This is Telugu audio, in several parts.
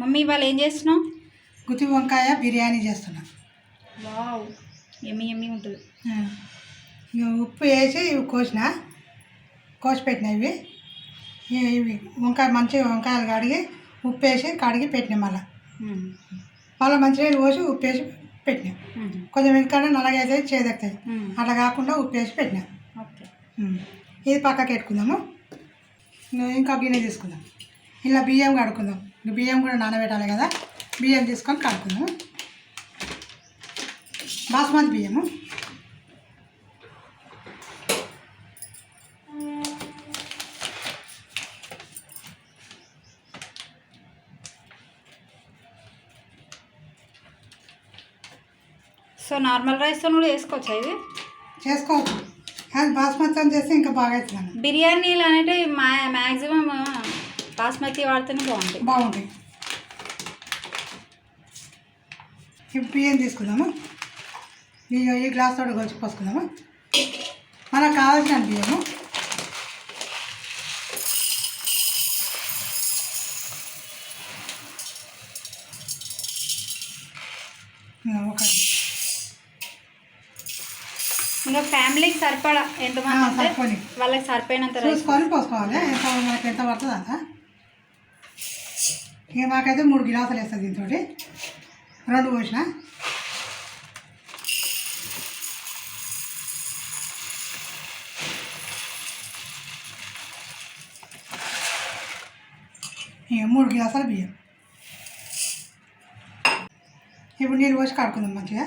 మమ్మీ ఇవాళ ఏం చేస్తున్నావు? గుత్తి వంకాయ బిర్యానీ చేస్తున్నా. వావ్ ఎమ్మి ఎమ్మి ఉంటుంది. ఉప్పు వేసి ఇవి కోసిన కోసి పెట్టిన ఇవి. ఇవి వంకాయ మంచిగా వంకాయలు కడిగి ఉప్పు వేసి కడిగి పెట్టినాం మళ్ళీ. మళ్ళీ మంచి నీళ్ళు పోసి ఉప్పు వేసి పెట్టినాం. కొంచెం ఎందుకంటే నల్లగైతే చేదెక్కుతాయి. అట్లా కాకుండా ఉప్పు వేసి పెట్టినాం. ఇది పక్కకి పెట్టుకుందాము. ఇంకా గిన్నె తీసుకుందాం. ఇలా బియ్యం కడుక్కుందాం. బియ్యం కూడా నానబెట్టాలి కదా. బియ్యం తీసుకొని కడుక్కుందాము బాస్మతి బియ్యము. సో నార్మల్ రైస్తో కూడా వేసుకోవచ్చా ఇది? చేసుకోవచ్చు. కానీ బాస్మతితో చేస్తే ఇంకా బాగా అవుతుంది బిర్యానీలు అనేవి మా మ్యాక్సిమం బాస్మతి వాడితేనే బాగుంటాయి. బాగుంటాయి. ఇప్పుడు బియ్యం తీసుకుందాము? బియ్యం ఈ గ్లాస్ తోటి వచ్చి పోసుకుందాము? మనకు కావాల్సిన బియ్యము. ఇంకా ఒకటి ఇంకా ఫ్యామిలీకి సరిపడా ఎంతమంది. వాళ్ళకి సరిపోయినంత చూసుకొని పోసుకోవాలి. ఎంత మనకి ఎంత పడుతుంది అంత ఇక మాకైతే మూడు గిలాసులు వేస్తుంది దీంతో రెండు పోసిన. ఇక మూడు గిలాసాల బియ్యం. ఇప్పుడు నీళ్ళు పోసి కడుకుందాం మంచిగా.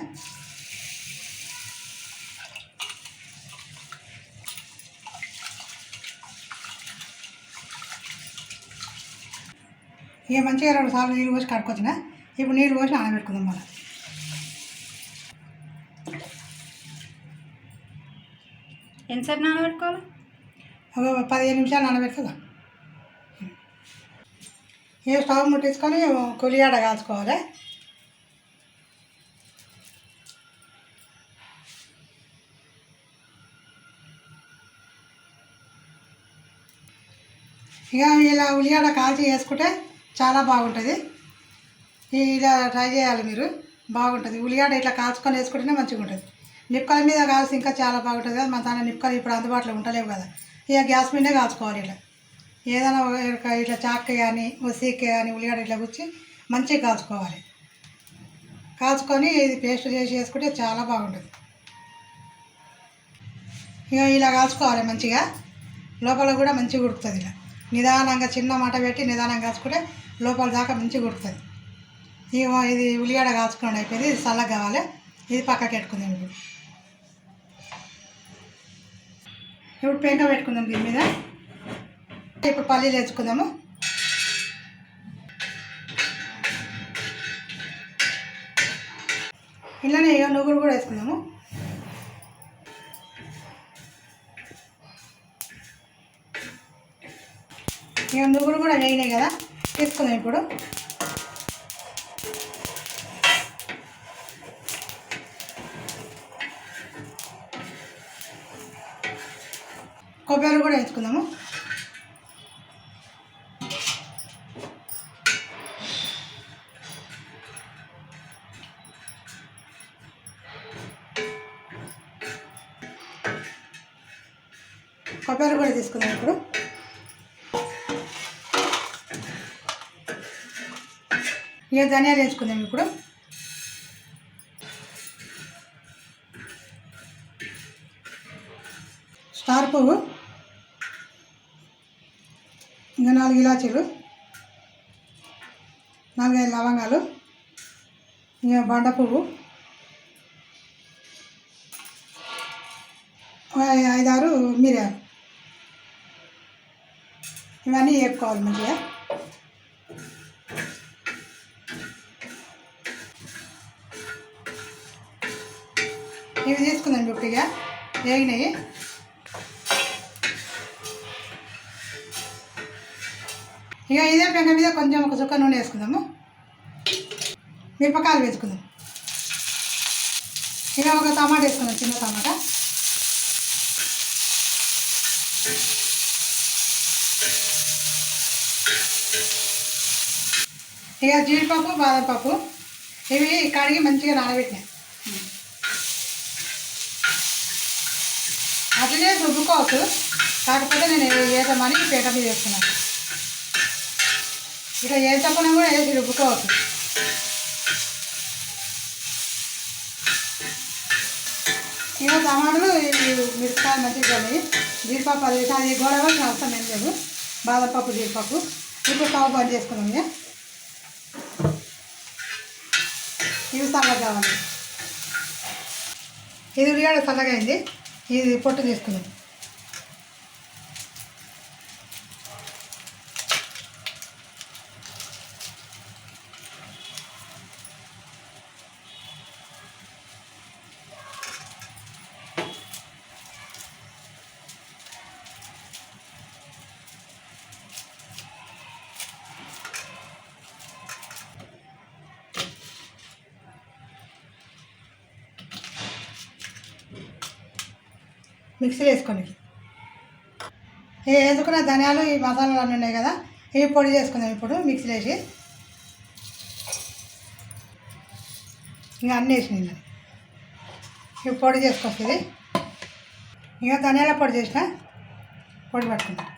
ఇక మంచిగా రెండు సార్లు నీళ్ళు పోసి కడుక్కొచ్చిన ఇప్పుడు నీళ్ళు పోసి నానబెట్టుకుందాం మళ్ళీ. ఎంతసేపు నానబెట్టుకోవాలి ఒక పదిహేను నిమిషాలు నానబెడుతుందా ఏ స్టవ్ ముట్టించుకొని కొలియాడ కాల్చుకోవాలి. ఇక ఇలా ఉల్లిగడ్డ కాల్చి వేసుకుంటే చాలా బాగుంటుంది. ఇలా ట్రై చేయాలి మీరు. బాగుంటుంది. ఉల్లిగడ్డ ఇట్లా కాల్చుకొని వేసుకుంటేనే మంచిగా ఉంటుంది నిప్పుకల మీద కాల్చి ఇంకా చాలా బాగుంటుంది కదా. మన తన నిప్పుకలు ఇప్పుడు అందుబాటులో ఉండలేవు కదా. ఇక గ్యాస్ మీదనే కాల్చుకోవాలి ఇట్లా. ఏదైనా ఇట్లా చాక్ కానీ ఉసికి కానీ ఉల్లిగడ్డ ఇట్లా గుచ్చి మంచిగా కాల్చుకోవాలి. కాల్చుకొని ఇది పేస్ట్ చేసి వేసుకుంటే చాలా బాగుంటుంది. ఇక ఇలా కాల్చుకోవాలి మంచిగా. లోపల కూడా మంచిగా ఉడుకుతుంది ఇలా. నిదానంగా చిన్న మాట పెట్టి నిదానంగా కాల్చుకుంటే లోపల దాకా మంచిగా ఉడుకుతుంది ఇక ఇది ఉల్లిగడ్డ కాల్చుకోండి అయిపోయింది. ఇది చల్లగా కావాలి. ఇది పక్కకి పెట్టుకుందాం ఇప్పుడు. ఇప్పుడు పెంక పెట్టుకుందాం దీని మీద. ఇప్పుడు పల్లీలు వేసుకుందాము ఇలానే ఇక నువ్వులు కూడా వేసుకుందాము. ఇక నువ్వులు కూడా వేయినాయి కదా. తీసుకున్నాం ఇప్పుడు కొబ్బరి కూడా వేసుకుందాము. కొబ్బరి కూడా తీసుకుందాం ఇప్పుడు. ఇక ధనియాలు వేసుకుందాం ఇప్పుడు. స్టార్ పువ్వు. ఇంకా నాలుగు ఇలాచీలు. నాలుగైదు లవంగాలు. ఇంకా బండ పువ్వు. ఐదారు మిరియాలు. ఇవన్నీ వేపుకోవాలి మంచిగా. ఇవి తీసుకుందాం గుట్టిగా వేగినాయి ఇక ఇదే పెంక మీద కొంచెం ఒక చుక్క నూనె వేసుకుందాము. మిరపకాయలు వేసుకుందాం. ఇక ఒక టమాటా వేసుకుందాం చిన్న టమాటా. ఇక జీడిపప్పు బాదం పప్పు ఇవి కడిగి మంచిగా నానబెట్టినాయి. అట్లనే కాకపోతే నేను వేద్దామని పీట మీద వేస్తున్నాను ఇక ఏ తప్పన కూడా వేసి రుబ్బుకోవచ్చు ఇక టమాటాలు ఇవి మిరపకాయలు మంచిగా జీడిపప్పు అది వేసి అది గోడవలసిన అవసరం ఏం లేదు. బాదం పప్పు జీడిపప్పు. ఇప్పుడు స్టవ్ బంద్ చేసుకున్నాం ఇవి సల్లగా కావాలి. ఇది ఉల్లిగడ్డ సల్లగా అయింది. ఇది పొట్టు తీసుకుందాం. మిక్సీ వేసుకోండి. ఈ వేసుకున్న ధనియాలు ఈ మసాలాలు అన్నీ ఉన్నాయి కదా ఇవి పొడి చేసుకుందాం ఇప్పుడు మిక్సీ వేసి. ఇంకా అన్నీ వేసినాయి ఇవి పొడి చేసుకొస్తుంది ఇంకా ధనియాల పొడి చేసిన పొడి పట్టుకుందాం.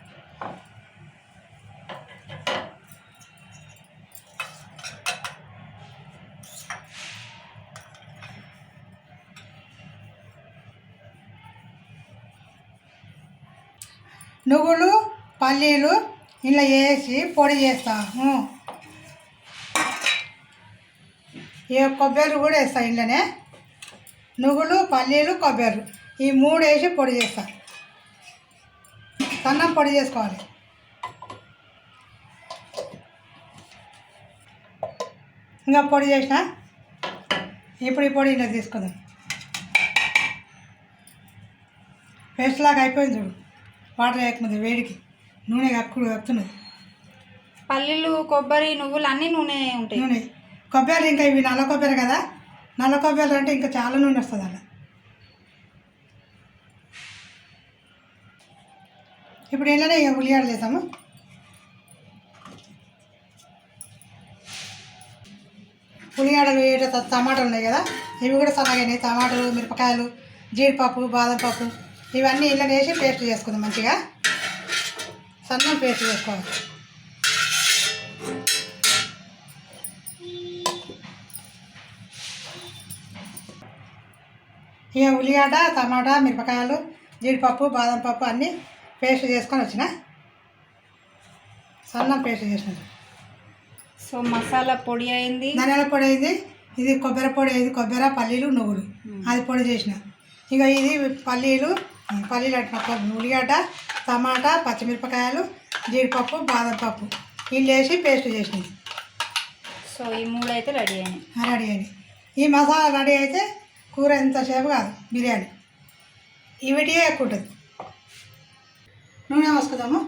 నువ్వులు పల్లీలు ఇలా వేసి పొడి చేస్తాము. ఈ కొబ్బరి కూడా వేస్తా ఇంట్లోనే. నువ్వులు పల్లీలు కొబ్బరి. ఈ మూడు వేసి పొడి చేస్తా. సన్నం పొడి చేసుకోవాలి. ఇంకా పొడి చేసిన? ఇప్పుడు ఈ పొడి ఇలా తీసుకుందాం. పేస్ట్ లాగా అయిపోయింది చూడు. వాటర్ వేయకముందు వేడికి. నూనె కక్కుడు కక్కుతున్నది పల్లీలు కొబ్బరి నువ్వులు అన్నీ నూనె ఉంటాయి. నూనె. కొబ్బరి ఇంకా ఇవి నల్ల కొబ్బరి కదా? నల్ల కొబ్బరి అంటే ఇంకా చాలా నూనె వస్తుంది అలా ఇప్పుడు ఏంటంటే ఇక ఉల్లిగడ్డలు వేసాము ఉల్లిగడ్డలు వేయట త- టమాటాలు ఉన్నాయి కదా? ఇవి కూడా సన్నగానే టమాటాలు మిరపకాయలు జీడిపప్పు బాదం పప్పు ఇవన్నీ ఇలా వేసి పేస్ట్ చేసుకుందాం మంచిగా. సన్నం పేస్ట్ చేసుకోవాలి. ఇక ఉల్లిగడ్డ టమాటా మిరపకాయలు జీడిపప్పు బాదం పప్పు అన్నీ పేస్ట్ చేసుకొని వచ్చిన. సన్నం పేస్ట్ చేసిన. సో మసాలా పొడి అయింది. ధనియాల పొడి అయింది. ఇది కొబ్బరి పొడి అయింది. కొబ్బరి పల్లీలు నువ్వులు. అది పొడి చేసిన. ఇక ఇది పల్లీలు పల్లీలు అంటే ఉల్లిగడ్డ టమాటా పచ్చిమిరపకాయలు జీడిపప్పు బాదం పప్పు. వీళ్ళు వేసి పేస్ట్ చేసినది సో ఈ మూడు అయితే రెడీ అయినాయి. రెడీ అని ఈ మసాలా రెడీ అయితే కూర ఎంతసేపు కాదు బిర్యానీ. ఇవిటియే ఎక్కువ ఉంటుంది. నూనె పోసుకుందాము.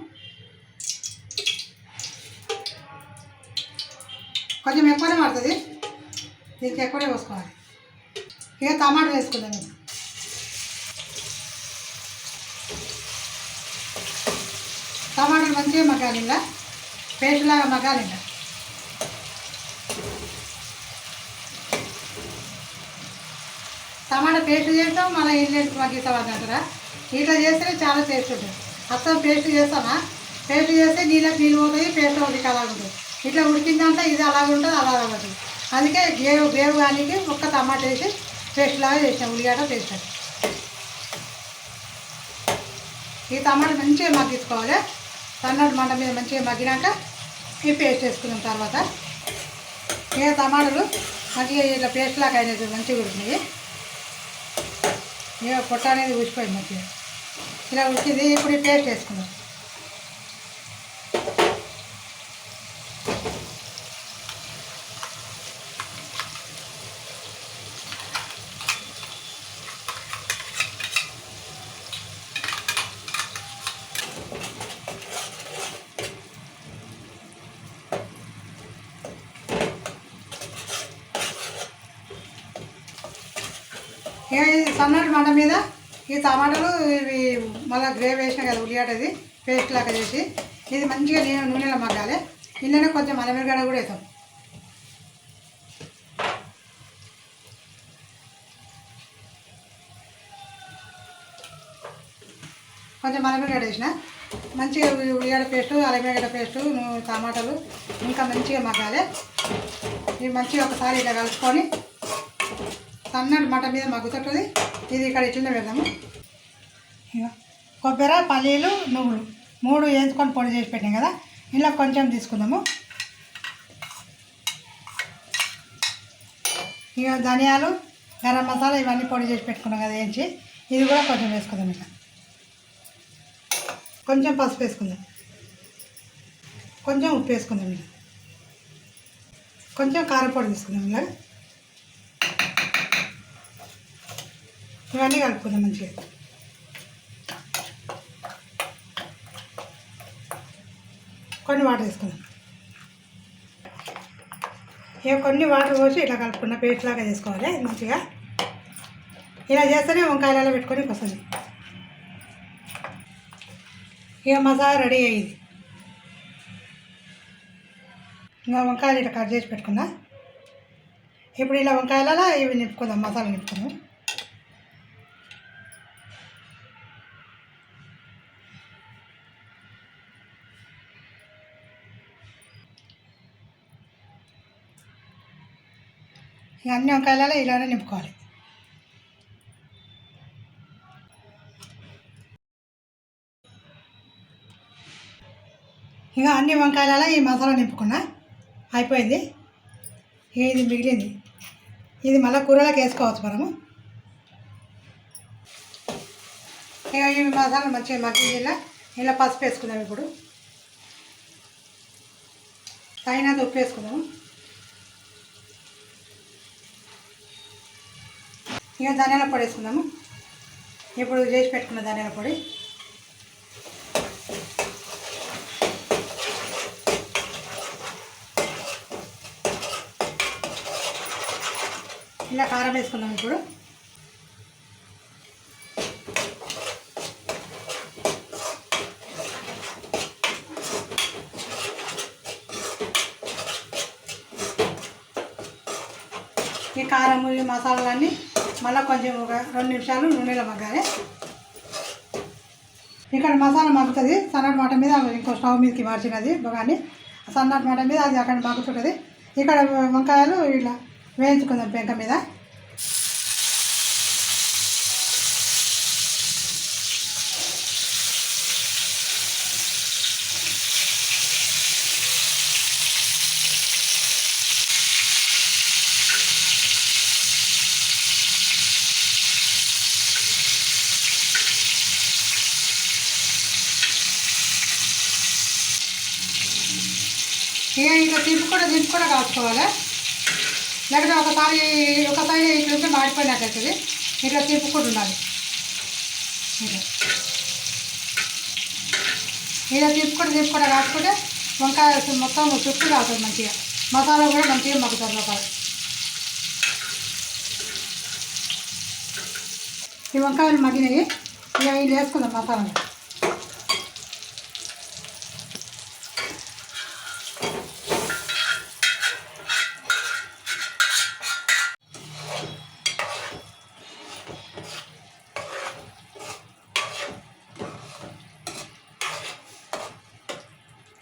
కొంచెం ఎక్కువనే పడుతుంది. దీనికి ఎక్కువనే పోసుకోవాలి. ఇక టమాటా వేసుకుందాం. మంచిగా మగ్గాలి ఇలా పేస్ట్ లాగా టమాటా పేస్ట్ చేస్తాం మళ్ళీ ఇల్లు మగ్గిస్తాం అంటారా ఇట్లా చేస్తేనే చాలా టేస్ట్ ఉంటుంది. అస్సలు పేస్ట్ చేస్తామా? పేస్ట్ చేస్తే నీళ్ళకి నీళ్ళు పోతాయి పేస్ట్ ఒకటి అలాగ ఉంటుంది. ఇట్లా ఉడికిందంటే ఇది అలాగ ఉంటుంది అలాగ ఉంటుంది. అందుకే గేవు గేవు కానీ ఒక్క టమాటా వేసి పేస్ట్ లాగా చేసాం ఉల్లిగడ్డ పేస్ట్ ఈ టమాటా మంచిగా మగ్గించుకోవాలి. సన్నటి మంట మీద మంచిగా మగ్గినాక ఈ పేస్ట్ వేసుకున్న తర్వాత ఇక టమాటాలు మంచిగా ఇట్లా పేస్ట్ లాగా అయినది మంచిగా ఉడికినాయి. ఇక పొట్ట అనేది ఊసిపోయింది మంచిగా. ఇలా ఉడికింది ఇప్పుడు ఈ పేస్ట్ వేసుకున్నాం ఇక సన్నటి మీద ఈ టమాటాలు ఇవి మళ్ళీ గ్రేవ్ వేసిన కదా ఉల్లిగడ్డది పేస్ట్ లాగా చేసి ఇది మంచిగా నేను నూనెలో మగ్గాలి. ఇందులోనే కొంచెం అలమిరగడ కూడా వేస్తాం కొంచెం అలమిరగడ వేసిన. మంచిగా ఉల్లిగడ్డ పేస్టు అలమిరగడ్డ పేస్టు టమాటాలు ఇంకా మంచిగా మగ్గాలి. ఇవి మంచిగా ఒకసారి ఇలా కలుపుకొని సన్నటి మట మీద మగ్గుతుంటుంది ఇది ఇక్కడ ఇట్లనే పెడదాము. కొబ్బరి పల్లీలు నువ్వులు. మూడు వేసుకొని పొడి చేసి పెట్టాం కదా. ఇలా కొంచెం తీసుకుందాము. ఇక ధనియాలు గరం మసాలా ఇవన్నీ పొడి చేసి పెట్టుకున్నాం కదా వేయించి ఇది కూడా కొంచెం వేసుకుందాం ఇట్లా కొంచెం పసుపు వేసుకుందాం. కొంచెం ఉప్పు వేసుకుందాం ఇలా కొంచెం కారపొడి తీసుకుందాం ఇలా ఇవన్నీ కలుపుకుందాం మంచిగా. కొన్ని వాటర్ వేసుకుందాం. ఇక కొన్ని వాటర్ పోసి ఇట్లా కలుపుకున్న పేస్ట్ లాగా చేసుకోవాలి మంచిగా. ఇలా చేస్తేనే వంకాయలలో పెట్టుకొని వస్తుంది ఇక మసాలా రెడీ అయ్యింది. ఇంకా వంకాయలు ఇట్లా కట్ చేసి పెట్టుకున్నా. ఇప్పుడు ఇలా వంకాయలలో ఇవి నింపుకుందాం మసాలా నింపుకుందాం. ఇక అన్ని వంకాయలలో ఇలానే నింపుకోవాలి. ఇక అన్ని వంకాయలలో ఈ మసాలా నింపుకున్నా. అయిపోయింది. ఇది మిగిలింది? ఇది మళ్ళీ కూరలోకి వేసుకోవచ్చు మనము. ఇక ఈ మసాలా మంచిగా మగ్గిలా ఇలా ఇలా పసుపు వేసుకుందాం ఇప్పుడు. తగినంత ఉప్పు వేసుకుందాము. ఇక ధనియాల పొడి వేసుకుందాము. ఇప్పుడు చేసి పెట్టుకున్న ధనియాల పొడి. ఇలా కారం వేసుకుందాం ఇప్పుడు ఈ కారము ఈ మసాలాలన్నీ మళ్ళీ కొంచెం ఒక రెండు నిమిషాలు నూనెలో మగ్గాలి. ఇక్కడ మసాలా మగ్గుతుంది. సన్నటి మాట మీద ఇంకో స్టవ్ మీదకి మార్చినది బగాని. సన్నటి మాట మీద అది అక్కడ మగ్గుతుంటుంది. ఇక్కడ వంకాయలు ఇట్లా వేయించుకుందాం పెంక మీద ఇక ఇట్లా తిప్పు కూడా దింపు కూడా కాచుకోవాలి లేకపోతే ఒకసారి ఒక సైడ్ ఇట్లా ఉంటే మాడిపోయినట్టు అవుతుంది ఇట్లా. తిప్పుకుంటూ ఉండాలి ఇలా తిప్పుకుంటూ తిప్పుకుంటూ కాచుకుంటే వంకాయ మొత్తం చుట్టూ కావుతుంది మంచిగా. మసాలా కూడా మంచిగా మగ్గుతుంది లోపల. ఈ వంకాయలు మగ్గినాయి. ఇక వీళ్ళు వేసుకుందాం మసాలా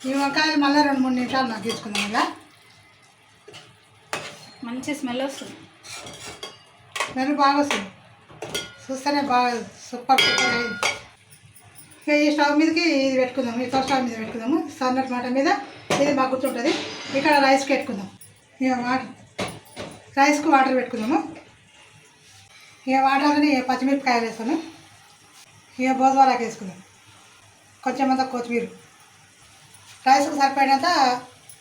ఈ వంకాయలు మళ్ళీ రెండు మూడు నిమిషాలు మగ్గించుకుందాం ఇలా మంచి స్మెల్ వస్తుంది. స్మెల్ బాగా వస్తుంది చూస్తేనే బాగా సూపర్ సూపర్ అయింది. ఇక ఈ స్టవ్ మీదకి ఇది పెట్టుకుందాం ఈ స్టవ్ మీద పెట్టుకుందాము. సన్నటి మాట మీద ఇది మగ్గుతుంటుంది ఇక్కడ రైస్కి పెట్టుకుందాం. ఇక వాటర్ రైస్కి వాటర్ పెట్టుకుందాము. ఇక వాటర్ని పచ్చిమిరపకాయలు వేస్తాను. ఇక భోజవారాకి వేసుకుందాం కొంచెం అంత కొత్తిమీర. రైస్కి సరిపడినంత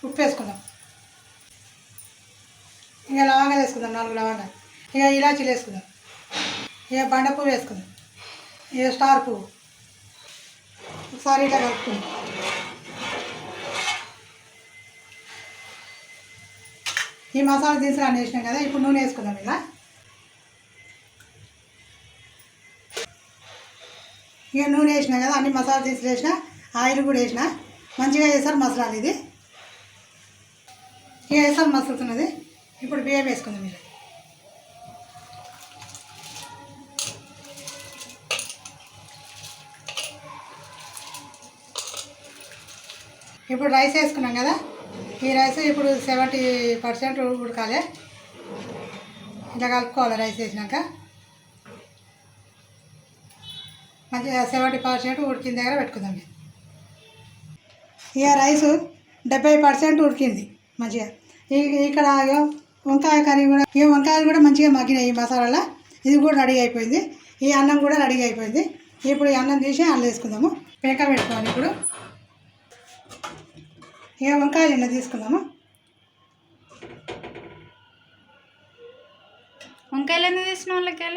ఉప్పు వేసుకుందాం. ఇక లవంగా వేసుకుందాం నాలుగు లవంగా ఇక ఇలాచీలు వేసుకుందాం. ఇక బండ పువ్వు వేసుకుందాం. ఇక స్టార్ పువ్వు. ఒకసారి ఇట్లా కలుపుకుందాం. ఈ మసాలా దినుసులు అన్నీ వేసినాం కదా ఇప్పుడు నూనె వేసుకుందాం ఇలా. ఇక నూనె వేసినా కదా అన్ని మసాలా దినుసులు వేసిన ఆయిల్ కూడా వేసిన. మంచిగా వేసారు మసలాలి ఇది. ఇక వేసారు మసలుతున్నది. ఇప్పుడు బియ్యం వేసుకుందాం మీరు ఇప్పుడు రైస్ వేసుకున్నాం కదా. ఈ రైస్ ఇప్పుడు సెవెంటీ పర్సెంట్ ఉడకాలి. ఇలా కలుపుకోవాలి రైస్ వేసినాక. మంచిగా సెవెంటీ పర్సెంట్ ఉడికిన దగ్గర పెట్టుకుందాం ఇక రైసు డెబ్బై పర్సెంట్ ఉడికింది మంచిగా. ఇక్కడ వంకాయ కర్రీ కూడా ఈ వంకాయలు కూడా మంచిగా మగ్గినాయి ఈ మసాలాలో. ఇది కూడా రెడీ అయిపోయింది. ఈ అన్నం కూడా రెడీ అయిపోయింది. ఇప్పుడు ఈ అన్నం తీసి అల్లు వేసుకుందాము. పేక పెట్టుకోవాలి ఇప్పుడు. ఇక వంకాయలు ఇలా తీసుకుందాము. వంకాయలు ఎందుకు తీసిన వాళ్ళకి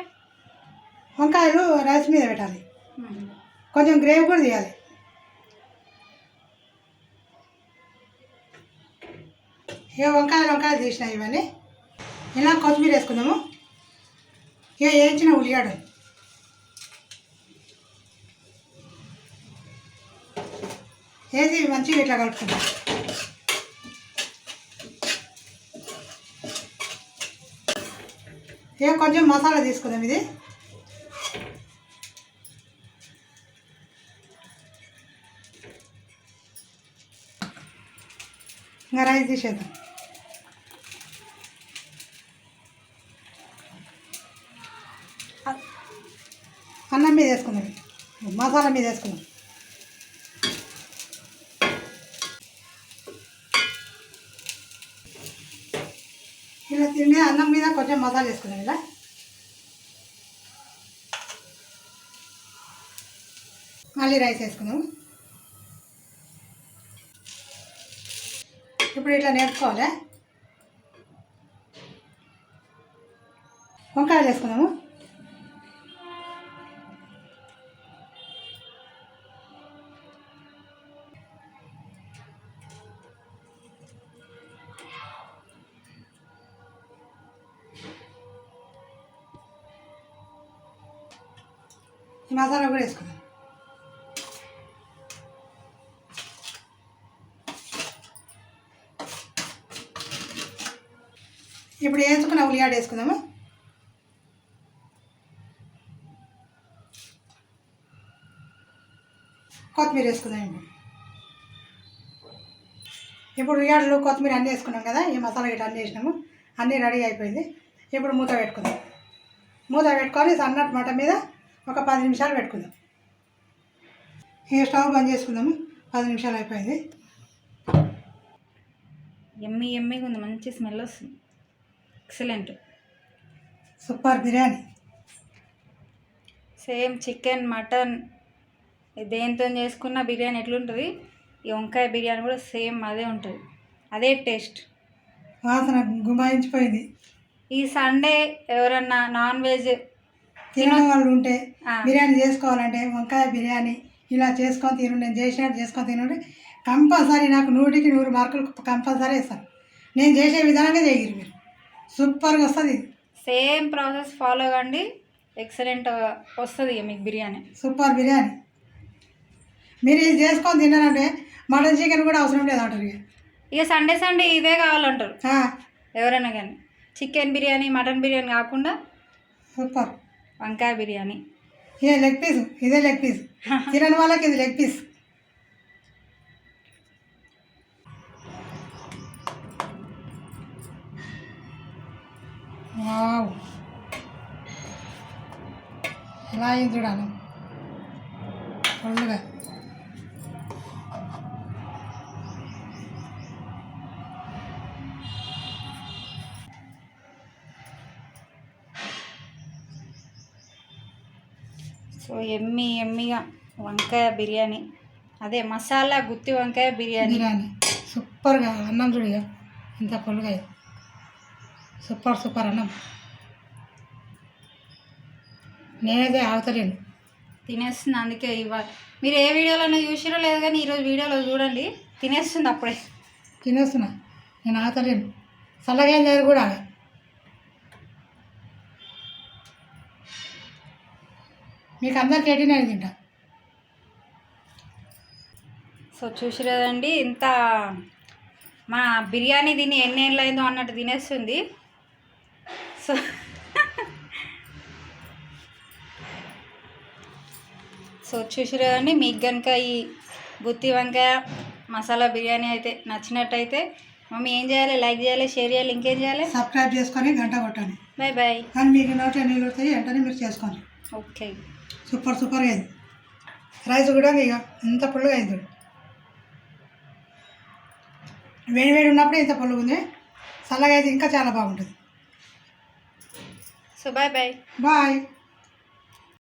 వంకాయలు రైస్ మీద పెట్టాలి. కొంచెం గ్రేవీ కూడా తీయాలి. ఇక వంకాయలు వంకాయలు తీసినాయి ఇవన్నీ. ఇలా కొత్తిమీర వేసుకుందాము. ఇక వేయించిన ఉల్లిగడ్డ. వేసి మంచిగా ఇట్లా కలుపుకుందాం. ఇక కొంచెం మసాలా తీసుకుందాం ఇది. ఇంకా రైస్ తీసేద్దాం. మీద వేసుకుందాం. మసాలా మీద వేసుకుందాం. ఇలా దీని మీద అన్నం మీద కొంచెం మసాలా వేసుకుందాం ఇలా. మళ్ళీ రైస్ వేసుకుందాం. ఇప్పుడు ఇట్లా నేర్చుకోవాలి? వంకాయలు వేసుకుందాము. మసాలా కూడా వేసుకుందాం ఇప్పుడు వేసుకున్న ఉల్లిగడ్డ వేసుకుందాము కొత్తిమీర వేసుకుందాం ఇప్పుడు ఇప్పుడు ఉల్లిగడ్డలు కొత్తిమీర అన్నీ వేసుకున్నాం కదా ఈ మసాలా గిట్ట అన్నీ వేసినాము అన్నీ రెడీ అయిపోయింది ఇప్పుడు మూత పెట్టుకుందాం మూత పెట్టుకొని సన్నటి మట మీద ఒక పది నిమిషాలు పెట్టుకుందాం. ఈ స్టవ్ బంద్ చేసుకుందాము. పది నిమిషాలు అయిపోయింది. ఎమ్మి ఎమ్మిగా ఉంది. మంచి స్మెల్ వస్తుంది. Excellent. Super biryani. Same chicken mutton దేంతో చేసుకున్న బిర్యానీ ఎట్లుంటుంది? ఈ వంకాయ బిర్యానీ కూడా సేమ్ అదే ఉంటుంది. అదే టేస్ట్. వాసన గుమాయించిపోయింది. ఈ సండే ఎవరన్నా నాన్ వెజ్ తినని వాళ్ళు ఉంటే. బిర్యానీ చేసుకోవాలంటే వంకాయ బిర్యానీ ఇలా చేసుకొని తిను నేను చేసినట్టు చేసుకొని తినండి. కంపల్సరీ నాకు నూటికి నూరు మార్కులు కంపల్సరీ ఇస్తాను నేను చేసే విధానంగా చేయరు మీరు. సూపర్గా వస్తుంది ఇది. సేమ్ ప్రాసెస్ ఫాలో కండి. ఎక్సలెంట్ వస్తుంది ఇక మీకు బిర్యానీ. సూపర్ బిర్యానీ. మీరు ఇది చేసుకొని తిన్నారంటే మటన్ చికెన్ కూడా అవసరం లేదు అంటారు ఇక. ఇక సండే సండే ఇదే కావాలంటారు. ఎవరైనా కానీ. చికెన్ బిర్యానీ మటన్ బిర్యానీ కాకుండా సూపర్. వంకాయ బిర్యానీ. ఇదే లెగ్ పీస్ ఇదే లెగ్ పీస్. తినని వాళ్ళకి ఇది లెగ్ పీస్. వావ్. ఎలా అయింది చూడాలి ఫుల్గా సో ఎమ్మి ఎమ్మిగా వంకాయ బిర్యానీ. అదే మసాలా గుత్తి వంకాయ బిర్యానీ. బిర్యానీ. సూపర్గా అన్నం చూడిగా ఇంత అయింది సూపర్ సూపర్ అన్నం. నేనైతే ఆగుతలేను. తినేస్తుంది అందుకే ఇవ్వ. మీరు ఏ వీడియోలోనో చూసిరో లేదు కానీ ఈరోజు వీడియోలో చూడండి. తినేస్తుంది అప్పుడే. తినేస్తున్నా. నేను ఆగలేను చల్లగా ఏం లేదు కూడా. మీకు అందరికి ఎయిటీ నైన్ తింటా. సో చూసిరదండి ఇంత మన బిర్యానీ తిని ఎన్ని ఏళ్ళు అయిందో అన్నట్టు తినేస్తుంది. సో సో చూసిరదండి మీకు కనుక ఈ గుత్తి వంకాయ మసాలా బిర్యానీ అయితే నచ్చినట్టయితే మమ్మీ ఏం చేయాలి? లైక్ చేయాలి షేర్ చేయాలి ఇంకేం చేయాలి? సబ్స్క్రైబ్ చేసుకొని గంట కొట్టండి. బాయ్ బాయ్ కానీ మీకు నీళ్ళు వస్తాయి వెంటనే మీరు చేసుకోండి. ఓకే. సూపర్ సూపర్గా అయింది. రైస్ కూడా ఇక ఇంత పుల్లుగా అయింది. వేడి వేడి ఉన్నప్పుడే ఇంత పుల్లుగా ఉంది చల్లగా అయితే ఇంకా చాలా బాగుంటుంది. So bye bye bye